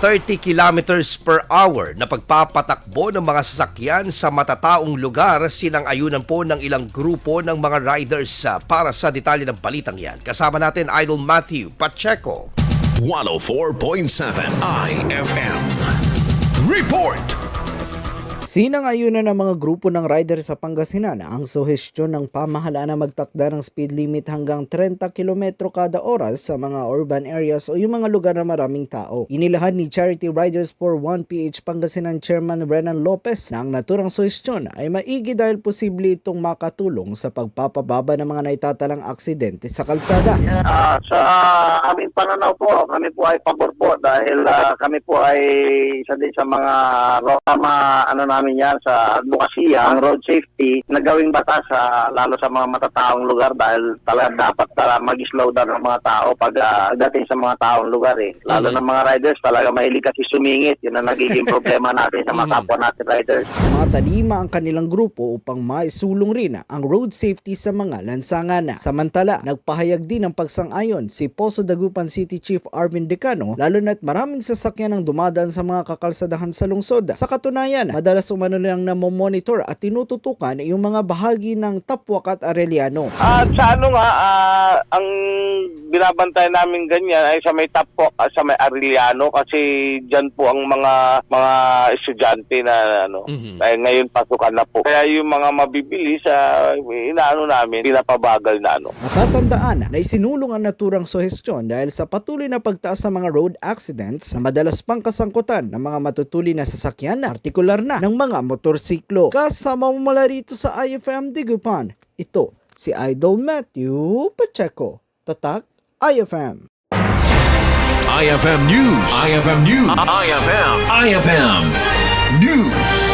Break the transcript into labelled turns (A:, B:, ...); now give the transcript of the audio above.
A: 30 kilometers per hour na pagpapatakbo ng mga sasakyan sa matataong lugar sinang-ayunan po ng ilang grupo ng mga riders Ah, para sa detalye ng balitang yan. Kasama natin Idol Matthew Pacheco.
B: 104.7 IFM.
C: Sinang-ayunan ng mga grupo ng rider sa Pangasinan ang suhestyon ng pamahalaan na magtakda ng speed limit hanggang 30 km kada oras sa mga urban areas o yung mga lugar na maraming tao. Inilahan ni Charity Riders for 1PH Pangasinan Chairman Renan Lopez na ang naturang suhestyon ay maigi dahil posible itong makatulong sa pagpapababa ng mga naitatalang aksidente sa kalsada.
D: Ah, sa aming pananaw po, kami po ay pabor po dahil ah, kami po ay isa din sa mga tama ano namin yan sa advokasya, ang road safety na gawing batas sa lalo sa mga matataong lugar dahil talaga dapat uh, mag-slow down ang mga tao pag ah, dating sa mga taong lugar eh. Lalo ng mga riders talaga mahilig kasi sumingit. Yun ang nagiging problema natin sa mga kapwa natin riders.
C: Mga talima ang kanilang grupo upang maisulong rin ang road safety sa mga lansangan. Samantala, nagpahayag din ng pagsang-ayon si Poso Dagupan City Chief Arvin Decano lalo na't maraming sasakyan ang dumadaan sa mga kakalsadahan sa lungsod. Sa katunayan, madalas umano lang na monitor at tinututukan yung mga bahagi ng Tapwak at Arellano.
E: At sa ano nga, ah, ang binabantay namin ganyan ay sa may Tapok at sa may Arellano kasi diyan po ang mga mga estudyante na ano, ay ngayon pasukan na po. Kaya yung mga mabibili sa inaano namin, pinapabagal na ano.
C: Matatandaan na isinulong ang naturang suhestyon dahil sa patuloy na pagtaas ng mga road accidents na madalas pang kasangkutan ng mga matutuli na sasakyan, partikular na ng mga motorsiklo. Kasama mo mula rito sa IFM Digupan, ito si Idol Matthew Pacheco. Tatak IFM.
B: IFM News. IFM News. IFM. IFM News.